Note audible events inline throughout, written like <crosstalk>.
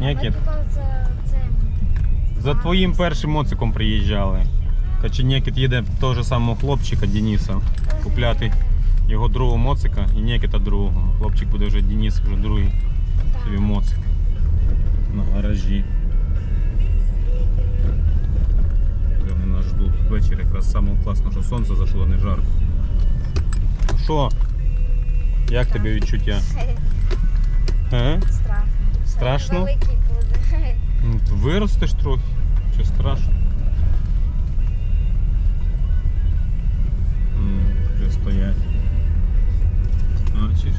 Ні, Ми Кіт? тут це, це За твоїм першим моциком приїжджали. Каченекіт їде того ж самого хлопчика Дениса купляти його другого моцика і Некіта другого. Хлопчик буде вже Денис, вже другий собі моцик на гаражі. Вони нас ждуть. Ввечері якраз саме класно, що сонце зайшло, не жарко. Ну Що? Як тобі відчуття? <laughs> Ага. Страшно. Великий буде. Ну, виростеш трохи, чи страшно? М, Вже стоять. Бачиш?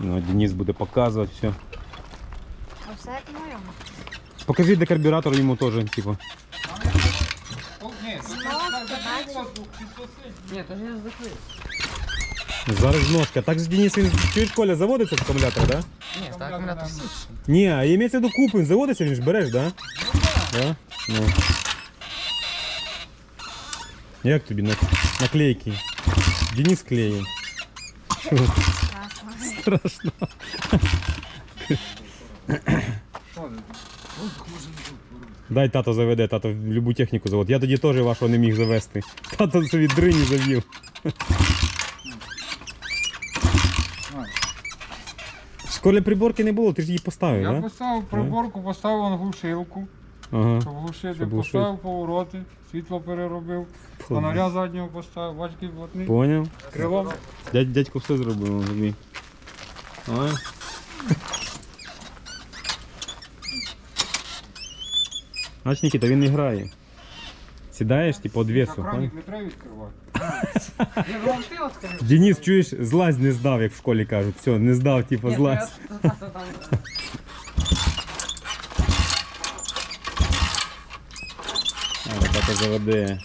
Ну, Денис буде показувати все. А все як в моєму. Покажи, де карбюратор йому теж, типу. Ні, то ж я закрив. Зараз ножка. Так же Денис він чуєш, Коля, заводиться акумулятор, так? Да? Ні, так акумулятор січний. Ні, а імеється в виду купин, заводиться, він ж береш, да? Да? Ну. Як тобі на... наклейки? Денис клеїв. Страшно. Страшно. Дай тато заведе, тато любу техніку завод. Я тоді теж вашого не міг завести. Тато собі дрині завів. В приборки не було, ти ж її поставив, Я так? поставив приборку, поставив глушилку, Ага. щоб глушити, Щоб глушити. поставив повороти, світло переробив, фонаря заднього поставив, бачки плотний, Поняв. крилом. Дядь, дядько все зробив тобі. Ой. Знаєш, Нікіта, він не грає. Сідаєш, типу, поняв? Краник не треба відкривати. Я ти відкрив. Денис, чуєш, злазь не здав, як в школі кажуть. Все, не здав, типу, Ні, злазь. то я- А, тато заведе.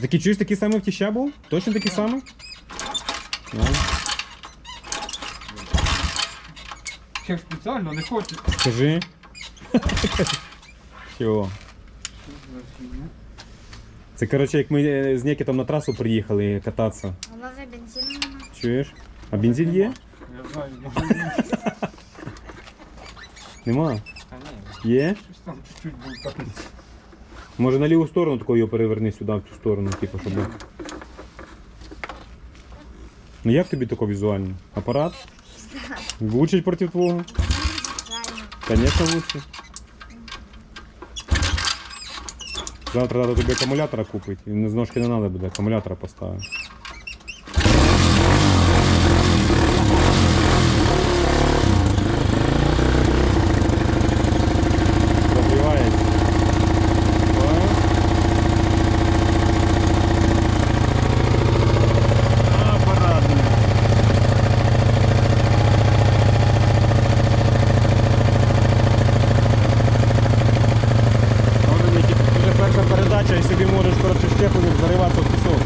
Такий, чуєш, такий самий в тіща був? Точно такий самий? Ну, Ще спеціально не хочу. скажи. <laughs> Чого? Це, коротше, як ми е, з Нікітом на трасу приїхали кататися. У нас же бензину нема. Чуєш? А бензин є? Я знаю, може <laughs> Нема? Ні. Є? щось там чуть-чуть був такий. Може на ліву сторону тако його переверни сюди, в цю сторону, типу, щоб. Ну як тобі тако візуально? Апарат? <laughs> Влучить проти твого? Правильно. Конечно, лучше. Завтра треба тобі акумулятора купити. І з ножки не треба буде, акумулятора поставити. Забивається. Понял? Апаратний. Може, Нікіт, це вже перша передача і собі можеш коротше щепленим зариватися в пісок.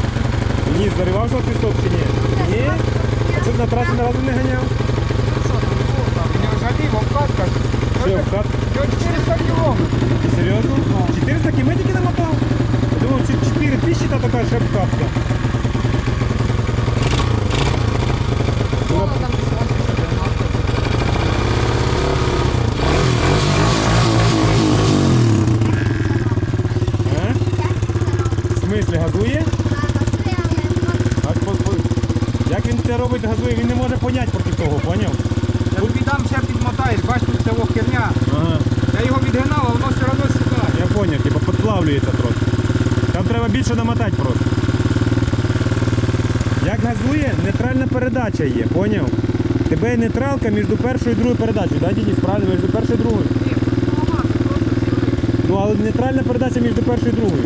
Ні, заривався в пісок чи ні? Ні? А що ти на трасі ні разу не ганяв? Мені взагалі в обкатках. Що, в хат? Йо 400 кілометрів. Ти серйозно? 400 км тільки намотав? Я думав, чи 4 тисячі та така ще капка. Воно там десь 80 А? В смислі, газує? Як він це робить, газує, він не може поняти проти того, поняв? Я тобі дам ще підмотаєш, бач, тут це во. Ага. Я його відгинав, а воно все одно сідає. Я поняв, типу підплавлюється трохи. Треба більше намотати просто. Як газує, нейтральна передача є, поняв? Тебе є нейтралка між першою і другою передачею, да, Денис? Правильно, між першою і другою. Ну, але нейтральна передача між першою і другою.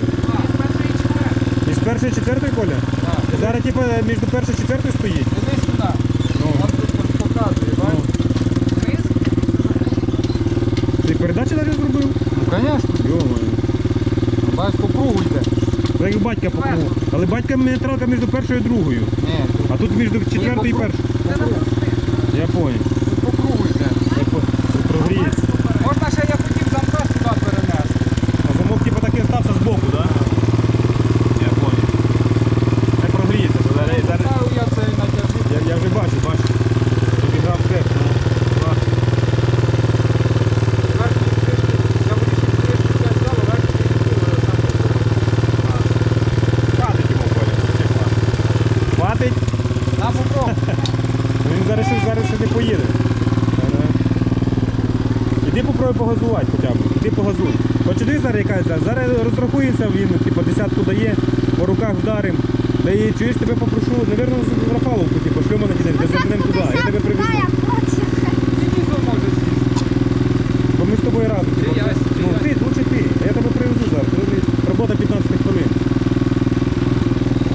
Між першою і четвертою, Коля? Так. Зараз типу між першою і четвертою стоїть. Іди сюди. Ну, Вон тут показує, ну. бачиш? Вниз. Ти передачу навіть зробив? Ну, звісно. Йо-моє. Бач, по кругу йде. Так як батька по кругу. Але батька нейтралка між першою і другою. Ні, А тут між четвертою і першою. Я понял. тут по кругу йде. Я по- Прогріється. Можна ще я хотів замка сюди перенести. А замок типу такий стався збоку, да? Я понял. Не прогріється. Зараз, зараз... Поставив я цей натяжитель. Я, я вже бачу, бачу. хватить? На попробуй. Ну, Він зараз, ще- зараз ще не поїде. Ага. Іди попробуй погазувати хоча б. Іди погазуй. Хоч іди зараз яка зараз. Розрахується він, типу, десятку дає, по руках вдарим. Да і чуєш, тебе попрошу, навірно, з Рафаловку, типу, шльома на кінець, де заберемо туди, я тебе привезу. Бо ми з тобою разом. типу, Ти, я, ну, ти, лучше ти. Я тебе привезу зараз. Робота 15 хвилин.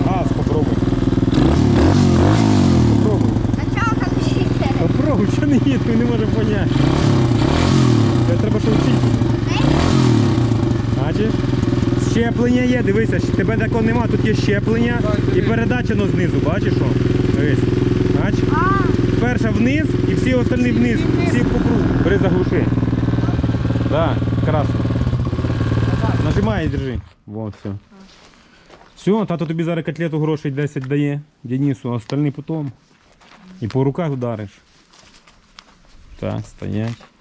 Газ, попробуй. Попробуй. А чого там їде? Попробуй, що не їде, не можемо поняти. Це треба ще вчити. Бачиш? Щеплення є, дивися, тебе такого нема, тут є щеплення і передача ну, знизу, бачиш що? Дивись. Бач? Перша вниз і всі остальні вниз, всі по кругу. Бери заглуши. Так, красно. Нажимай і держи. Вот, все. Все, тато тобі зараз котлету грошей 10 дає, Денису, а остальні потім. І по руках вдариш. Так, стоять.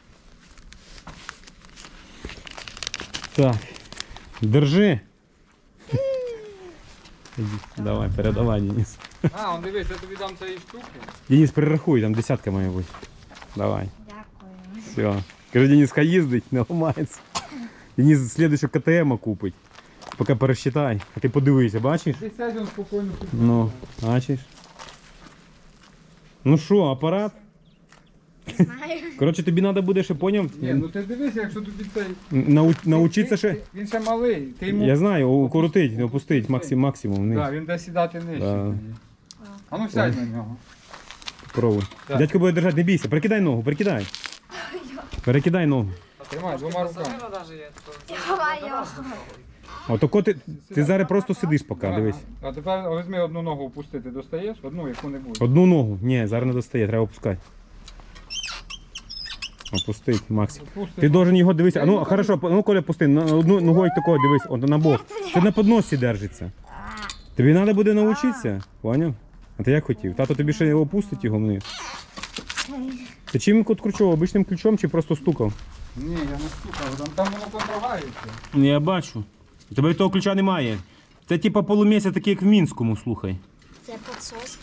Так. Держи. Іди, Давай, передавай, Денис. А, он дивись, я тобі дам цієї штуки. Денис, перерахуй, там десятка має бути. Давай. дякую. Все. Кажи, Денис, хай їздить, не ламається. Денис слідуючу КТМ купить. Поки пересчитай. А ти подивися, бачиш? Ти сядь, він спокійно сидить. Ну, бачиш. Ну що, апарат? Знаю. Коротше, тобі треба буде ще поняв. Ні, ну ти дивись, якщо тобі цей... нау- Научитися Ти- ще. ти- Він ще малий, ти йому... Я знаю, укоротить, опустить максим, максимум вниз. Так, він буде сідати нижче. Да. А ну сядь на нього. Пробуй. Так. Дядько буде держати, не бійся, перекидай ногу, перекидай. Перекидай ногу. Тримай, двома руками. Давай його. Отако ти, ти зараз просто сидиш поки, дивись. А тепер візьми одну ногу опустити, достаєш? Одну, яку-небудь. Одну ногу. Ні, зараз не достає, треба опускати. Опустить, Максим. Ти должен його дивитися. А ну хорошо, ну Коля пусти, на одну ногою такого дивись, от на бок. Це на подносі держиться. Тобі треба буде навчитися, поняв? А ти як хотів? Тато тобі ще опустить його вниз. Ти чим кот кручов? Обичним ключом чи просто стукав? Ні, я не стукав, там, там воно контрогається. Ну я бачу. У тебе того ключа немає. Це типа полумісяць, такий як в Мінському, слухай. Це підсос?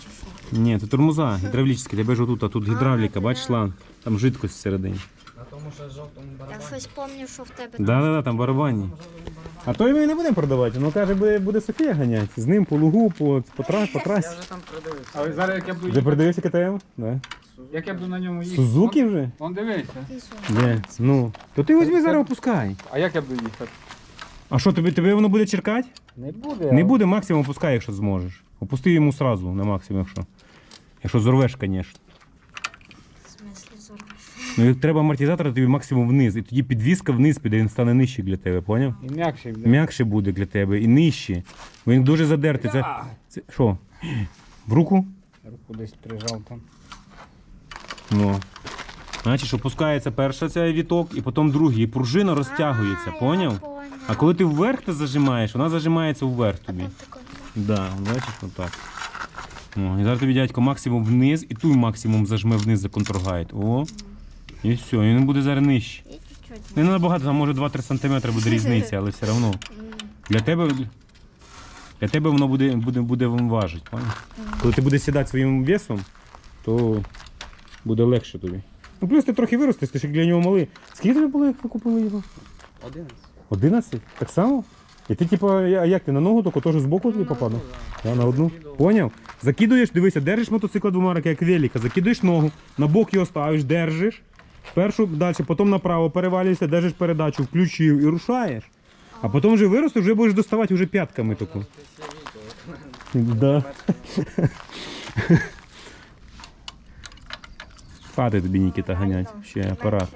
Ні, це тормоза гідравлічні, тебе ж отут, а тут гідравліка, бачиш шланг, там жидкость всередині. Я щось пам'ятаю, що в тебе Да, да, да, там барабанні. А то ми не будемо продавати, воно каже, буде, буде Софія ганяти. З ним по лугу, по, по, трас, по трасі. Але зараз як я буду Вже їхати, передивився КТМ? Да. як я буду на ньому їхати. Сузуки вже? Он дивися. Ні. Ну. То ти візьми зараз опускай. А як я буду їхати? А що, тобі, тобі воно буде черкати? Не буде. Не буде, максимум опускай, якщо зможеш. Опусти йому сразу на максимум, якщо. Якщо зорвеш, звісно. В смислі зорвеш? Ну і треба амортизатор тобі максимум вниз. І тоді підвіска вниз піде, він стане нижче для тебе, поняв? І м'якший буде. М'якше буде для тебе і нижче. Він дуже задертий. Це, це що? В руку? Руку десь прижав там. Ну. Значить, опускається перша ця віток, і потім другий. І пружина розтягується, поняв? А коли ти вверх ти зажимаєш, вона зажимається вверх тобі. Да, бачиш, отак. О, і зараз тобі дядько максимум вниз, і той максимум зажме вниз за контргайд. О. І все, і він буде зараз нижче. Не набагато, там може 2-3 см буде різниця, але все одно. <laughs> Для тебе, для тебе воно буде, буде, буде важить, поняв? Коли ти будеш сідати своїм весом, то буде легше тобі. Ну плюс ти трохи виростеш, ти ж для нього малий. Скільки тобі було, як ви купили його? 11. 11? Так само? І ти, типу, я- як ти на ногу, тільки теж збоку тобі попадав? Я на одну. Поняв? Закидуєш, дивися, держиш мотоцикл двома руками, як велика, закидуєш ногу, на бок його ставиш, держиш. Першу далі, потім направо перевалюєшся, держиш передачу, включив і рушаєш. А потім вже виростеш, вже будеш доставати вже п'ятками таку. Да. <laughs> Хати тобі Нікіта ганять, ще апарат.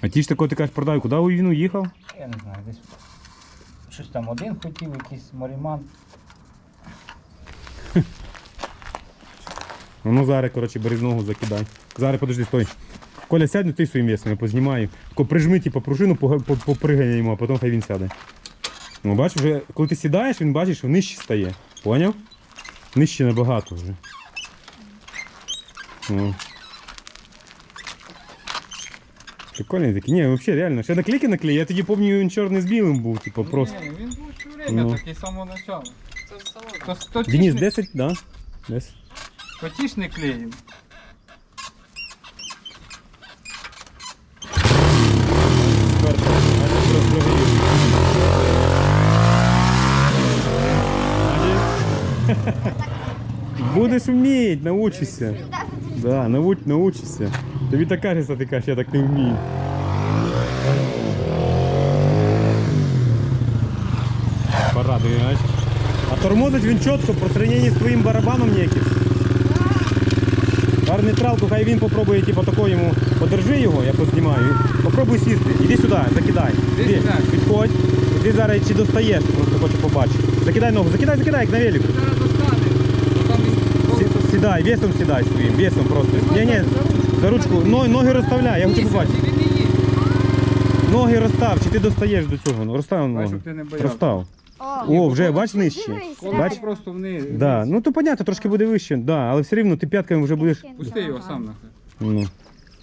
А ті ж тако ти кажеш, продай, куди він уїхав? Я не знаю, десь щось там один хотів, якийсь моріман. <laughs> Ну зараз, коротше, бери з ногу закидай. Зараз подожди, стой. Коля, сядь, ну ти своїм весом, я познімаю. Тако прижми, типу, пружину, попригай йому, а потім хай він сяде. Ну, бачиш, вже, коли ти сідаєш, він бачиш, що нижче стає. Поняв? Нижче набагато вже. О. Прикольний такий. Ні, взагалі реально. Ще наклейки наклеї. Я тоді пам'ятаю, він чорний з білим був, типу, просто. Ні, він був все время Ну. такий з самого начала. це з салону. То, то Денис, тіш не- 10, да? 10. то тіш не клеїв. Будеш вміти, научишся. Да, науч, научишся. Тобі так кажеться, ти кажеш, я так не вмію. Порадує, знаєш. А тормозить він чітко по сравнению з твоїм барабаном ніяким. Пар нейтралку, хай він попробує, типу, тако йому подержи його, я познімаю. Попробуй сісти. Іди сюди, закидай. Іди підходь. Іди зараз чи достаєш, просто хочу побачити. Закидай ногу, закидай, закидай, як на велику. Зараз достане. Там він Сі- Сідай, весом сідай своїм, весом просто. Ні, ні, за ручку, но- ноги розставляй, я хочу побачити. Ноги розстав, чи ти достаєш до цього? Ну, розстав ноги. ти не боявся. Розстав. О, вже бач нижче. Бач? просто вниз. Да, ну то понятно, трошки буде вище, да, але все рівно ти п'ятками вже будеш. Пусти його сам нахай. Ну.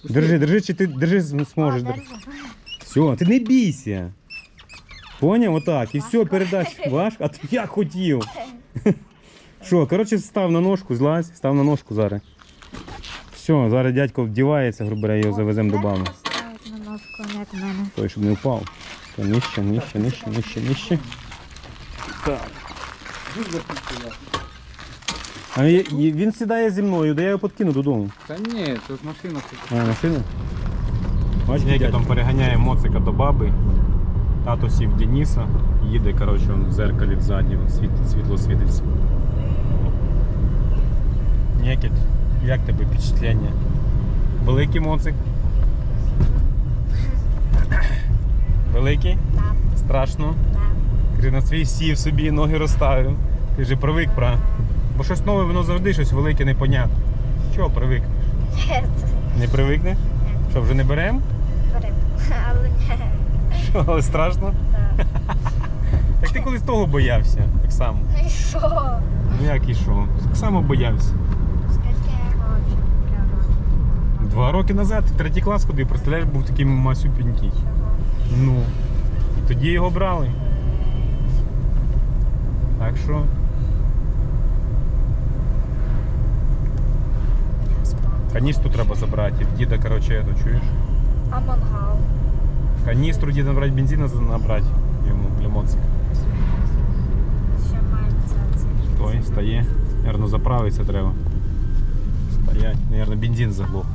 Держи, держи, чи ти держи зможеш. Все, ти не бійся. Поняв? Отак. І все, передач. <laughs> Важко, а ти як хотів. <laughs> Що, коротше, став на ножку, злазь, став на ножку зараз. Все, зараз дядько вдівається, грубо говоря, його завеземо до бами. Ставить на ножку, не як мене. Той, щоб не впав. То нижче, нижче, нижче, нижче, нижче. Так. А і він сідає зі мною, де я його подкину додому. Та ні, тут машина. А, машина? Бачиш, як там переганяє моцика до баби. Тато сів Дениса, їде, коротше, он в зеркалі ззаді, он світло світиться. Нікіт, як тебе впечатлення? Великий моцик? Великий? Так. Страшно? Каже, на свій сів собі, ноги розставив. Каже, привик, пра. Бо щось нове, воно завжди щось велике, непонятне. Чого привик? Це Не привикне? Що, вже не беремо? беремо. <laughs> Але не. Що, але страшно? Так. Так ти колись того боявся, так само. Ну і що? Ну як і що? Так само боявся. Скільки я його вже купляла? Два роки назад, в третій клас ходив, представляєш, був такий масюпенький. Чого? Ну. І тоді його брали. Так що. Каністру треба забрати. В діда, коротше, то чуєш? А мангал? Каністру діда набрати бензину набрати йому для моцика. Ще мається це. Той стає. Наверно, заправитися треба. Стоять. Наверно, бензин заглох.